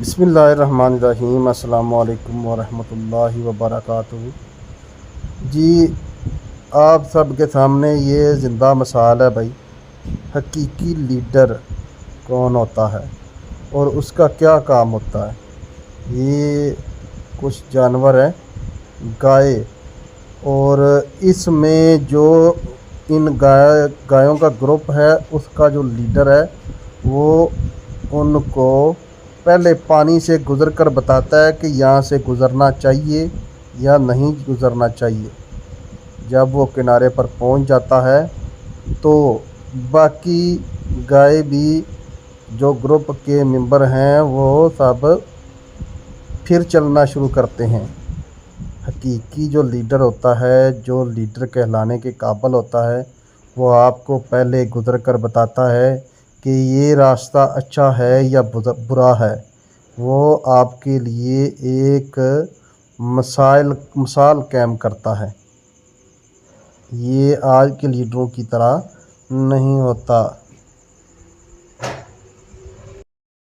بسم اللہ الرحمن الرحیم، السلام علیکم ورحمۃ اللہ وبرکاتہ۔ جی آپ سب کے سامنے یہ زندہ مثال ہے بھائی، حقیقی لیڈر کون ہوتا ہے اور اس کا کیا کام ہوتا ہے۔ یہ کچھ جانور ہیں، گائے۔ اور اس میں جو ان گائے گایوں کا گروپ ہے، اس کا جو لیڈر ہے، وہ ان کو پہلے پانی سے گزر کر بتاتا ہے کہ یہاں سے گزرنا چاہیے یا نہیں گزرنا چاہیے۔ جب وہ کنارے پر پہنچ جاتا ہے تو باقی گائے بھی جو گروپ کے ممبر ہیں وہ سب پھر چلنا شروع کرتے ہیں۔ حقیقی جو لیڈر ہوتا ہے، جو لیڈر کہلانے کے قابل ہوتا ہے، وہ آپ کو پہلے گزر کر بتاتا ہے کہ یہ راستہ اچھا ہے یا برا ہے، وہ آپ کے لیے ایک مسائل، مثال قائم کرتا ہے۔ یہ آج کے لیڈروں کی طرح نہیں ہوتا۔